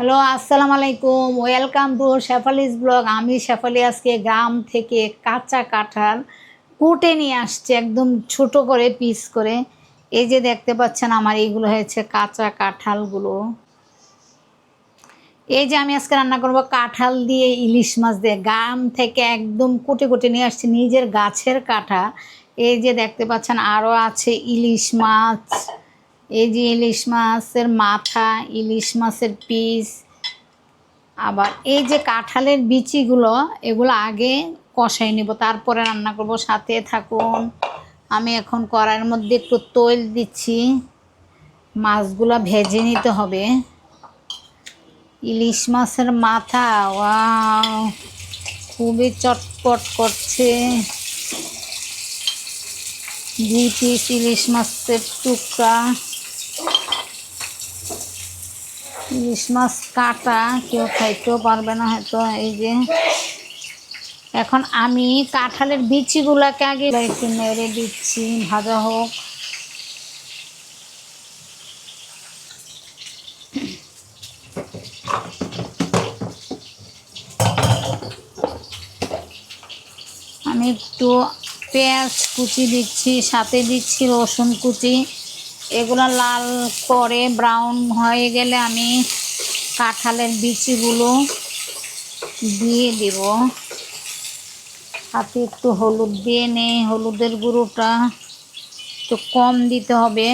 Hello আসসালামু আলাইকুম welcome to Shefali's blog আমি শেফালি আজকে গ্রাম থেকে কাঁচা কাঁঠাল কুটে নিয়ে আসছে, একদম ছোট করে পিস করে। এই যে দেখতে পাচ্ছেন আমার, এইগুলো হয়েছে কাঁচা কাঁঠালগুলো। এই যে আমি আজকে রান্না করব কাঁঠাল দিয়ে ইলিশ মাছ দিয়ে। গ্রাম থেকে একদম কুটে কুটে নিয়ে আসছি নিজের গাছের কাঁঠা এই যে দেখতে পাচ্ছেন, আরও আছে ইলিশ মাছ। এই যে ইলিশ মাছের মাথা, ইলিশ মাছের পিস, আবার এই যে কাঁঠালের বিচিগুলো, এগুলো আগে কষাই নেব, তারপরে রান্না করব। সাথে থাকুন, আমি এখন কড়াইয়ের মধ্যে একটু তৈল দিচ্ছি। মাছগুলো ভেজে নিতে হবে। ইলিশ মাছের মাথা, ওয়াও, খুবই চটপট করছে। দুই পিস ইলিশ মাছের টুকরা। ইলিশ মাছ কাটা, কেউ খাইতেও পারবে না হয়তো, এই যে। এখন আমি কাঁঠালের বিচিগুলাকে আগে একটু নেড়ে দিচ্ছি, ভাজা হোক। আমি একটু পেঁয়াজ কুচি দিচ্ছি, সাথে দিচ্ছি রসুন কুচি। এগুলো লাল করে ব্রাউন হয়ে গেলে আমি কাঁঠালের বিচিগুলো দিয়ে দেব। হাতে একটু হলুদ দিয়ে নেই, হলুদের গুঁড়োটা একটু কম দিতে হবে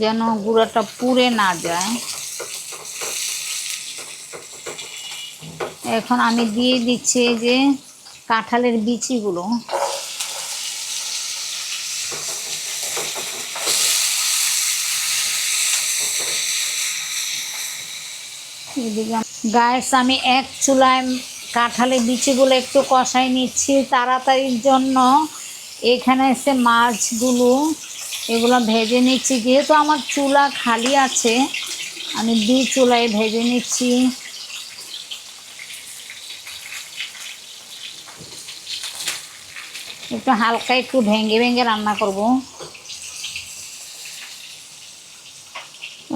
যেন গুঁড়োটা পুড়ে না যায়। এখন আমি দিয়ে দিচ্ছি যে কাঁঠালের বিচিগুলো। এদিকে গায়েস আমি এক চুলায় কাঁঠালের বিচিগুলো একটু কষাই নিচ্ছি তাড়াতাড়ির জন্য। এখানে এসে মাছগুলো, এগুলো ভেজে নিচ্ছি। যেহেতু আমার চুলা খালি আছে, আমি দুই চুলায় ভেজে নিচ্ছি। একটু হালকা একটু ভেঙে ভেঙে রান্না করব।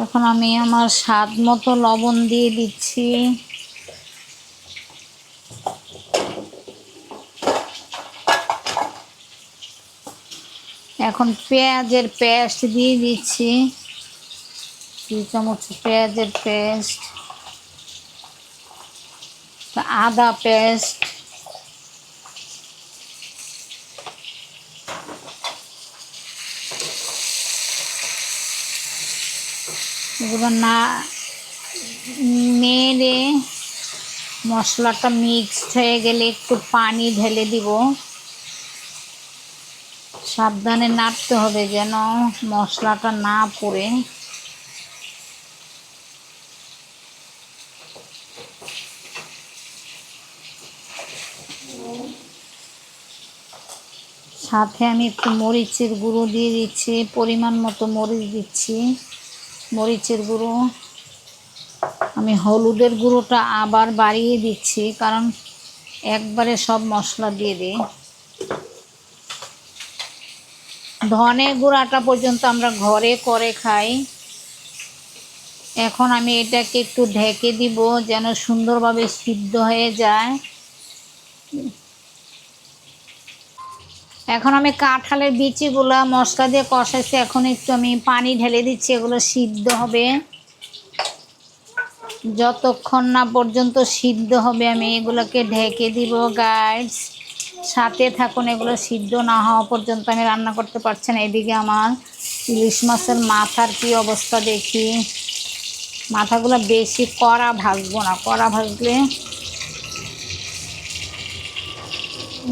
এখন আমি আমার স্বাদ মতো লবণ দিয়ে দিচ্ছি। এখন পেঁয়াজের পেস্ট দিয়ে দিচ্ছি। দুই চামচ পেঁয়াজের পেস্ট, আদা পেস্ট এগুলো না। নেড়ে মশলাটা মিক্সড হয়ে গেলে একটু পানি ঢেলে দিব। সাবধানে নাড়তে হবে যেন মশলাটা না পড়ে। সাথে আমি একটু মরিচের গুঁড়ো দিয়ে দিচ্ছি, পরিমাণ মতো মরিচ দিচ্ছি। মরিচের গুঁড়ো। আমি হলুদের গুঁড়োটা আবার বাড়িয়ে দিচ্ছি, কারণ একবারে সব মশলা দিয়ে দিই। ধনে গুঁড়াটা পর্যন্ত আমরা ঘরে করে খাই। এখন আমি এটাকে একটু ঢেকে দিব যেন সুন্দরভাবে সিদ্ধ হয়ে যায়। এখন আমি কাঁঠালের বিচিগুলো মশলা দিয়ে কষাইছি। এখন একটু আমি পানি ঢেলে দিচ্ছি, এগুলো সিদ্ধ হবে। যতক্ষণ না পর্যন্ত সিদ্ধ হবে, আমি এগুলোকে ঢেকে দিব গাইডস সাথে থাকুন, এগুলো সিদ্ধ না হওয়া পর্যন্ত আমি রান্না করতে পারছি না। এদিকে আমার ইলিশ মাছের মাথার কি অবস্থা দেখি। মাথাগুলো বেশি কড়া ভাজবো না, কড়া ভাজলে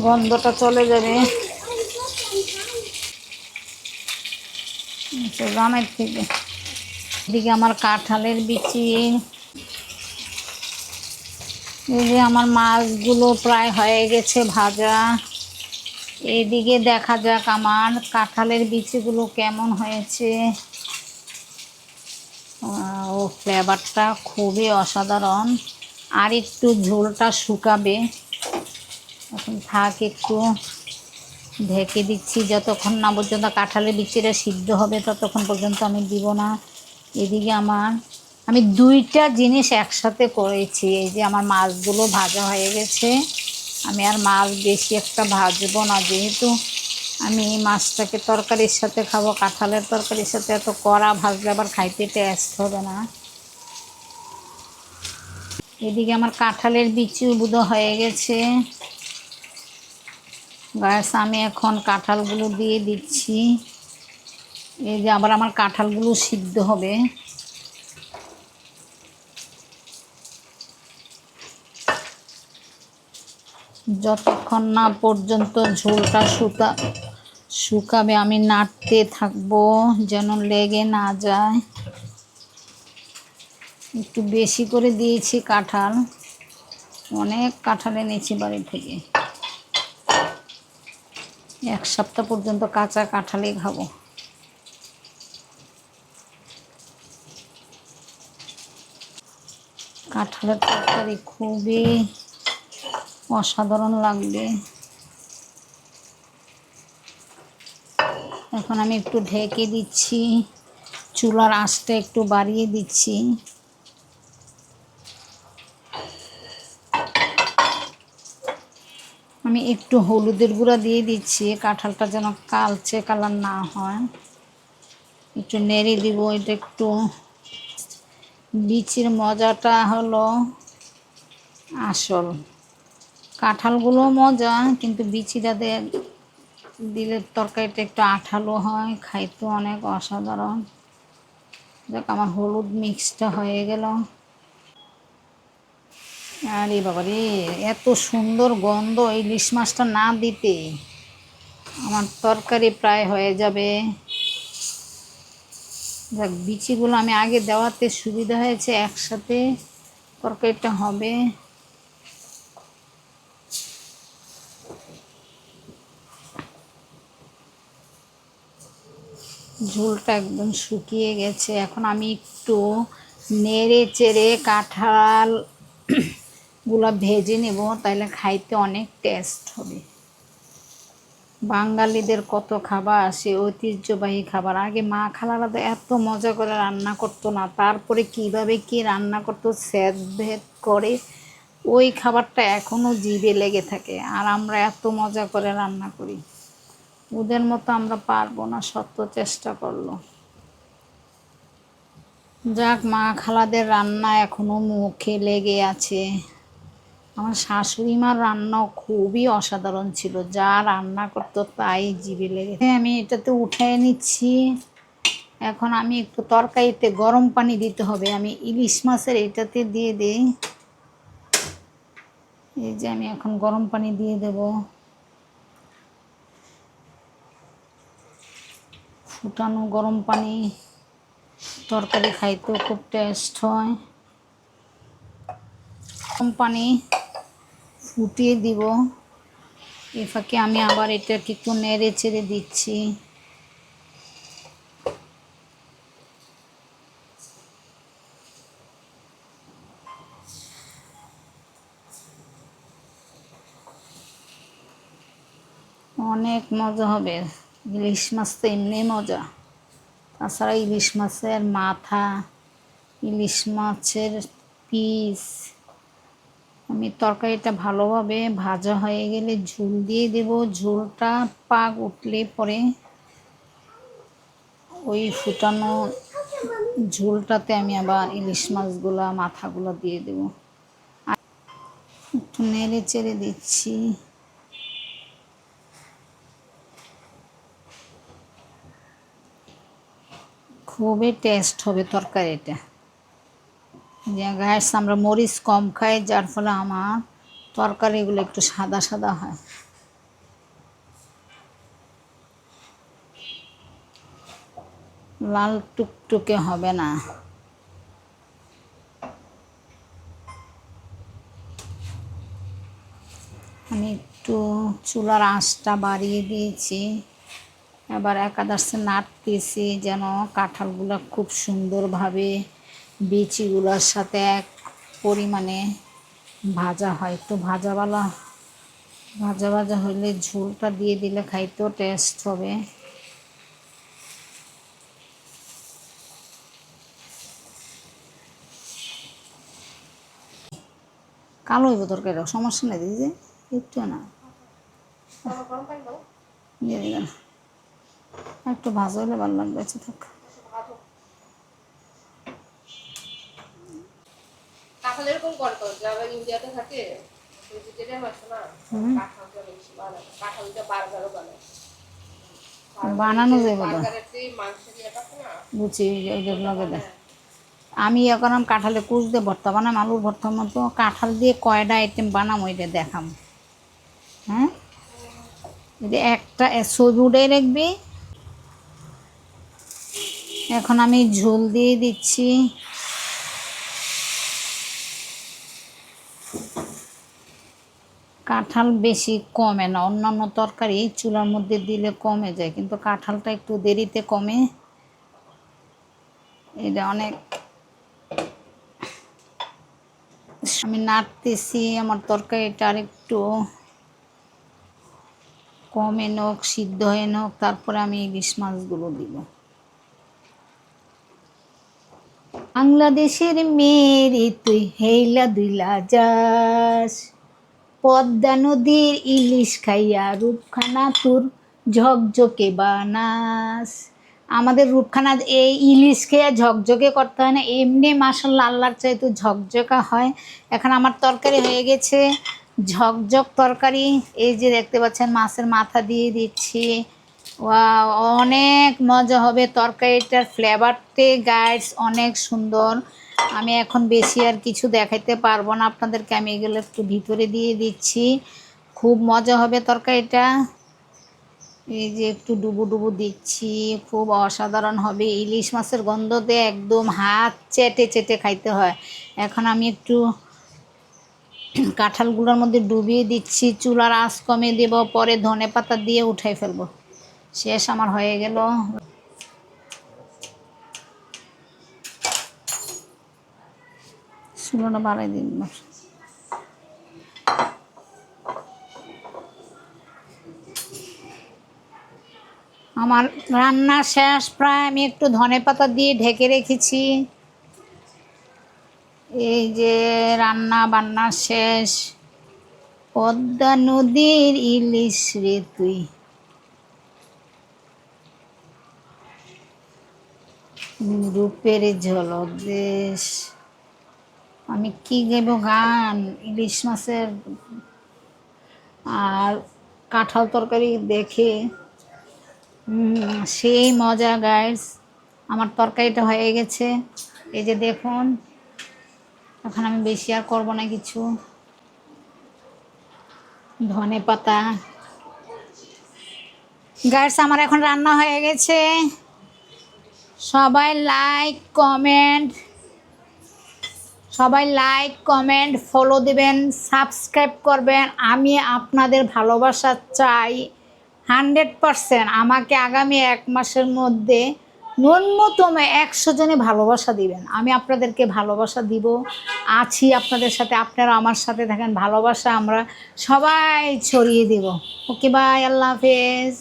গন্ধটা চলে যাবে। গ্রামের থেকে। এদিকে আমার কাঁঠালের বিচি। এই যে আমার মাছগুলো প্রায় হয়ে গেছে ভাজা। এইদিকে দেখা যাক আমার কাঁঠালের বিচিগুলো কেমন হয়েছে। ও ফ্লেভারটা খুবই অসাধারণ। আর একটু ঝোলটা শুকাবে। এখন থাক একটু। ঢেকে দিচ্ছি। যতক্ষণ না পর্যন্ত কাঁঠালের বিচিটা সিদ্ধ হবে, ততক্ষণ পর্যন্ত আমি দিব না। এদিকে আমার, আমি দুইটা জিনিস একসাথে করেছি। এই যে আমার মাছগুলো ভাজা হয়ে গেছে। আমি আর মাছ বেশি একটা ভাজবো না। যেহেতু আমি এই মাছটাকে তরকারির সাথে খাব, কাঁঠালের তরকারির সাথে এত কড়া ভাজলে আবার খাইতে টেস্ট হবে না। এদিকে আমার কাঁঠালের বিচি উবুদো হয়ে গেছে। গাছ আমি এখন কাঁঠালগুলো দিয়ে দিচ্ছি। এই যে আবার আমার কাঁঠালগুলো সিদ্ধ হবে। যতক্ষণ না পর্যন্ত ঝোলটা শুকা শুকাবে, আমি নাড়তে থাকব যেন লেগে না যায়। একটু বেশি করে দিয়েছি কাঁঠাল। অনেক কাঁঠাল এনেছি বাড়ি থেকে। এক সপ্তাহ পর্যন্ত কাঁচা কাঁঠালই খাব। কাঁঠালের তরকারি খুবই অসাধারণ লাগবে। এখন আমি একটু ঢেকে দিচ্ছি, চুলার আঁচটা একটু বাড়িয়ে দিচ্ছি। আমি একটু হলুদের গুঁড়া দিয়ে দিচ্ছি, কাঁঠালটা যেন কালচে কালার না হয়। একটু নেড়ে দিব, এটা একটু। বিচির মজাটা হলো আসল। কাঁঠালগুলো মজা, কিন্তু বিচিটা দিলে তরকারিটা একটু আঠালো হয়, খাইতে অনেক অসাধারণ। দেখ, আমার হলুদ মিক্সটা হয়ে গেল। আরে বাবা রে এত সুন্দর গন্ধ এই ইলিশ মাছটা না দিতে। আমার তরকারি প্রায় হয়ে যাবে। দেখ বিচিগুলো আমি আগে দেওয়াতে সুবিধা হয়েছে, একসাথে তরকারিটা হবে। ঝোলটা একদম শুকিয়ে গেছে। এখন আমি একটু নেড়ে চেড়ে কাঁঠাল গুলা ভেজে নেব তাহলে খাইতে অনেক টেস্ট হবে। বাঙালিদের কত খাবার, সে ঐতিহ্যবাহী খাবার। আগে মা খালারা তো এত মজা করে রান্না করতো না, তারপরে কীভাবে কি রান্না করতো স্যাদ ভেদ করে, ওই খাবারটা এখনও জিভে লেগে থাকে, আর আমরা এত মজা করে রান্না করি। ওদের মতো আমরা পারব না, সত্য চেষ্টা করল। যাক, মা খালাদের রান্না এখনও মুখে লেগে আছে। আমার শাশুড়ি মার রান্না খুবই অসাধারণ ছিল। যা রান্না করতো তাই জিভে লেগে আমি এটাতে উঠিয়ে নিচ্ছি। এখন আমি একটু তরকারিতে গরম পানি দিতে হবে। আমি ইলিশ মাছের এটাতে দিয়ে দিই। এই যে আমি এখন গরম পানি দিয়ে দেব। ফুটানো গরম পানি। তরকারি খাইতেও খুব টেস্ট হয়। গরম পানি ফুটিয়ে দিব। এ ফাঁকে আমি আবার এটাকে একটু নেড়ে চেড়ে দিচ্ছি। অনেক মজা হবে। ইলিশ মাছ তো এমনি মজা। তাছাড়া ইলিশ মাছের মাথা, ইলিশ মাছের পিস তরকারিটা ভালোভাবে ভাজা হয়ে গেলে ঝুল দিয়ে দেব। ঝুলটা পাক উঠলে পরে ওই ফুটানো ঝুলটাতে আমি আবার ইলিশ মাছগুলা, মাথাগুলো দিয়ে দেব। একটু নেড়ে চেড়ে দিচ্ছি। খুবই টেস্ট হবে তরকারিটা। গ্যাস আমরা মরিচ কম খাই, যার ফলে আমার তরকারিগুলো একটু সাদা সাদা হয়। লাল টুকটুকে হবে না। আমি একটু চুলার আঁচটা বাড়িয়ে দিয়েছি। এবার একাদশে নাড়তেছি যেন কাঁঠালগুলো খুব সুন্দরভাবে বিচিগুলোর সাথে এক পরিমাণে ভাজা হয়। একটু ভাজা ভালো ভাজা ভাজা হইলে ঝোলটা দিয়ে দিলে খাইতেও টেস্ট হবে। কালো হইব তরকারি সমস্যা নেই দিদি একটু না। একটু ভাজা হলে ভালো লাগবে আচ্ছা থাক। এরকম যারা ইন্ডিয়াতে থাকে ভেজিটেরিয়ান আছে না কাঁঠালটা বেশি বানায় কাঁঠালটা বার্গারও বানায় বানানো যাবে না। বার্গারের যে মাংসের ইয়েটা আছে না বুঝি ওই যে লগে দেয় আমি এখন কাঁঠালে কুচ দিয়ে ভর্তা বানাম আলুর ভর্তার মতো কাঁঠাল দিয়ে কয়টা আইটেম বানাম ওইটা দেখাম। হ্যাঁ? একটা ছবি উঠে রাখবি। এখন আমি ঝোল দিয়ে দিচ্ছি। কাঁঠাল বেশি কমে না, অন্যান্য তরকারি চুলার মধ্যে দিলে কমে যায়, কিন্তু কাঁঠালটা একটু দেরিতে কমে। এটা অনেক আমি নাড়তেছি, আমার তরকারিটা আর একটু কমে নোক, সিদ্ধ হয়ে নোক, তারপরে আমি ইলিশ মাছগুলো দিব। বাংলাদেশের মেয়েরে তুই হেইলা দুইলা যাস। পদ্মা নদীর ইলিশ খাইয়া রূপখানা তোর ঝকঝকে বানাস। আমাদের রূপখানা এই ইলিশ খেয়ে ঝকঝকে করতে হয় না, এমনি মাসাল্লাহ আল্লাহর চাইতে ঝকঝকা হয়। এখন আমার তরকারি হয়ে গেছে, ঝকঝক তরকারি। এই যে দেখতে পাচ্ছেন, মাছের মাথা দিয়ে দিচ্ছি। ওয়াও অনেক মজা হবে। তরকারিটার ফ্লেভারতে গাইডস অনেক সুন্দর। আমি এখন বেশি আর কিছু দেখাইতে পারব না আপনাদেরকে। আমি এগুলো একটু ভিতরে দিয়ে দিচ্ছি। খুব মজা হবে তরকারিটা। এই যে একটু ডুবু ডুবু দিচ্ছি। খুব অসাধারণ হবে। ইলিশ মাছের গন্ধতে একদম হাত চেটে চেটে খাইতে হয়। এখন আমি একটু কাঁঠালগুলোর মধ্যে ডুবিয়ে দিচ্ছি। চুলার আঁচ কমিয়ে দেব। পরে ধনে পাতা দিয়ে উঠাই ফেলব। শেষ আমার হয়ে গেল। আমার রান্না শেষ, প্রায় আমি একটু ধনে পাতা দিয়ে ঢেকে রেখেছি। এই যে রান্না বান্না শেষ, পদ্মা নদীর ইলিশ রে তুই। রূপের ঝলক দেশ আমি কি গেব গান? ইলিশ মাছের আর কাঁঠাল তরকারি দেখে সেই মজা গাইস আমার তরকারিটা হয়ে গেছে। এই যে দেখুন, এখন আমি বেশি আর করব না কিছু। ধনে পাতা। গাইস আমার এখন রান্না হয়ে গেছে। সবাই লাইক কমেন্ট সবাই লাইক কমেন্ট ফলো দিবেন সাবস্ক্রাইব করবেন। আমি আপনাদের ভালোবাসা চাই। হান্ড্রেড পারসেন্ট আমাকে আগামী এক মাসের মধ্যে ন্যূনতম একশো জনে ভালোবাসা দিবেন। আমি আপনাদেরকে ভালোবাসা দিব। আছি আপনাদের সাথে। আপনারা আমার সাথে থাকেন। ভালোবাসা আমরা সবাই ছড়িয়ে দেব। ওকে বাই আল্লাহ হাফেজ।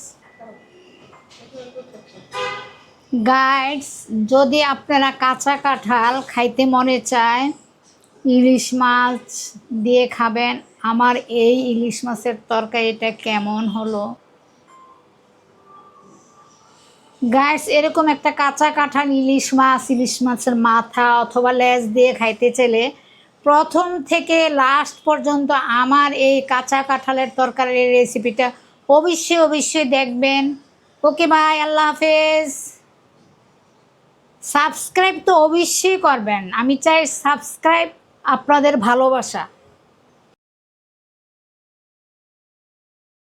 গাইডস যদি আপনারা কাঁচা কাঁঠাল খাইতে মনে চায়, ইলিশ মাছ দিয়ে খাবেন। আমার এই ইলিশ মাছের তরকারিটা কেমন হলো? গাইডস এরকম একটা কাঁচা কাঁঠাল, ইলিশ মাছ, ইলিশ মাছের মাথা অথবা লেজ দিয়ে খাইতে চাইলে প্রথম থেকে লাস্ট পর্যন্ত আমার এই কাঁচা কাঁঠালের তরকারির রেসিপিটা অবশ্যই অবশ্যই দেখবেন। ওকে বাই আল্লাহ হাফেজ। সাবস্ক্রাইব তো অবশ্যই করবেন। আমি চাই সাবস্ক্রাইব আপনাদের ভালোবাসা।